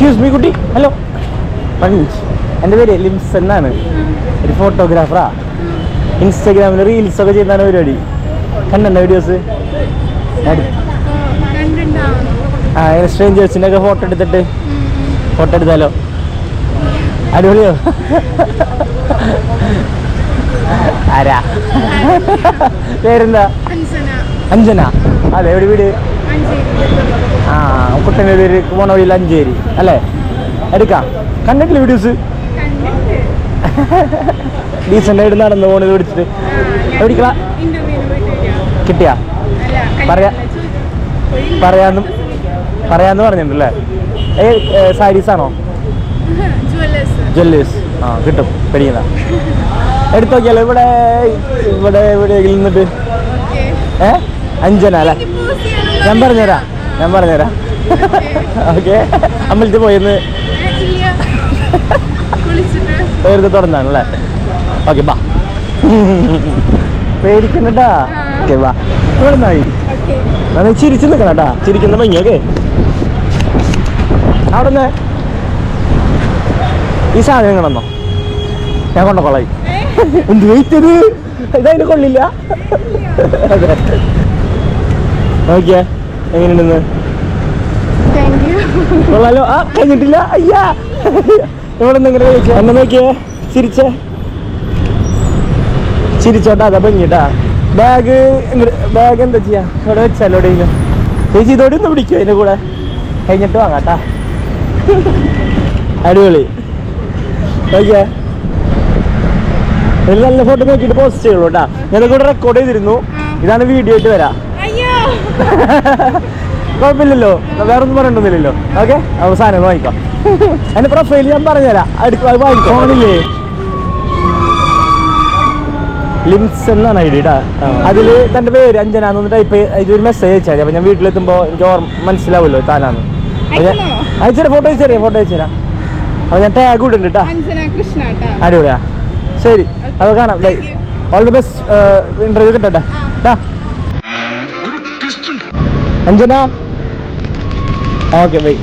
Excuse me കുട്ടി. Hello പഞ്ച് എന്റെ പേര് ലിംസ് എന്നാണ്. ഒരു ഫോട്ടോഗ്രാഫറാ ഇൻസ്റ്റാഗ്രാമിൽ റീൽസ് ഒക്കെ ചെയ്യുന്നതാണ് പരിപാടി. കണ്ടെന്താ വീഡിയോസ് ആ സ്ട്രേഞ്ചേഴ്സിന്റെ ഒക്കെ ഫോട്ടോ എടുത്തിട്ട് ഫോട്ടോ എടുത്താലോ? അടിപൊളിയോ? ആരാ? പേരെന്താ? അഞ്ജന. അതെ എവിടെ വീട്? ആ കുട്ടനൂര് പോണ വഴിയിൽ അഞ്ചേരി അല്ലേ? എടുക്കാം. കണ്ടിട്ടില്ല വീഡിയോസ് ഡീസന്റ് ആയിട്ട് നടന്നു പോണത് പിടിച്ചിട്ട്. എവിടിക്കളാ കിട്ടിയാ? പറയാ പറയാന്ന് പറയാന്ന് പറഞ്ഞിട്ടുണ്ടല്ലേ ഏ സാരീസ് ആണോ? ജ്വല്ലേഴ്സ് ആ കിട്ടും. പേടിക്കണ്ട എടുത്തു നോക്കിയാലോ ഇവിടെ ഇവിടെ ഇവിടെ നിന്നിട്ട്? ഏ? അഞ്ചന അല്ലേ? ഞാൻ പറഞ്ഞുതരാം. ഞാൻ പറഞ്ഞുതരാം. ഓക്കെ. അമ്പലത്തിൽ പോയെന്ന്. വെറുതെ തുറന്നാണല്ലേ ഓക്കെ ബാ. പേടിക്കണ്ടട്ടാ ഓക്കെ ബാ. നിന്നായി ഞാൻ ചിരിച്ചു നിൽക്കണട്ടാ ചിരിക്കുന്ന ഭംഗി ഓക്കെ. അവിടെ ഈ സാധനം കാണന്നോ ഞാൻ കൊണ്ട കൊള്ളായി എന്ത് വെയിറ്റത് ഇതതിന് കൊള്ളില്ല. നോക്കിയേ എങ്ങനെയുണ്ടെന്ന്? കൊള്ളാലോ. ആ കഴിഞ്ഞിട്ടില്ല. അയ്യാ. നമ്മളെന്തെങ്കിലും കഴിച്ചു? എന്നെ നോക്കിയേ. ചിരിച്ചേ. ചിരിച്ചോട്ടാ അതാ ഭംഗിട്ടാ. ബാഗ് ബാഗ് എന്താ ചെയ്യാ? ഇവിടെ വെച്ചാലോ എവിടെയെങ്കിലും? ചേച്ചി ഇതോടെ ഒന്ന് പിടിക്കോ അതിന്റെ കൂടെ? കഴിഞ്ഞിട്ട് വാങ്ങാട്ടാ. അടിപൊളി. ഇതിൽ നല്ല ഫോട്ടോ നോക്കിയിട്ട് പോസ്റ്റ് ചെയ്യുള്ളൂ കേട്ടാ. ഞാൻ കൂടെ റെക്കോർഡ് ചെയ്തിരുന്നു. ഇതാണ് വീഡിയോ ആയിട്ട് വരാം. കുഴപ്പമില്ലല്ലോ. വേറെ ഒന്നും പറയണ്ടൊന്നുമില്ലല്ലോ ഓക്കെ അവസാനം വാങ്ങിക്കാം. എന്റെ പ്രൊഫൈൽ ഞാൻ പറഞ്ഞുതരാം. അടുക്ക അത് വാങ്ങിക്കാം. ഫോണില്ലേ ലിംസ് എന്നാണ് ഐ ഡി അതിൽ തന്റെ പേര് അഞ്ജന എന്ന് ടൈപ്പ് ഇതൊരു മെസ്സേജ് അയച്ചാൽ മതി. അപ്പൊ ഞാൻ വീട്ടിലെത്തുമ്പോ എനിക്ക് ഓർമ്മ മനസ്സിലാവുമല്ലോ താനാന്ന്. അയച്ചേരാ ഫോട്ടോ അയച്ചു അയച്ചുതരാം ഫോട്ടോ അയച്ചുതരാം ഫോട്ടോ അയച്ചുതരാം. അപ്പൊ ഞാൻ ടാഗ് ഇടുന്നുണ്ട് കേട്ടാ അഞ്ജന കൃഷ്ണ ട്ടാ. അടിപൊളിയാ. ശരി. അത് കാണാം. ഓൾ ദി ബെസ്റ്റ് ഇന്റർവ്യൂ കിട്ടട്ടെ. ടാ. Anjana okay bye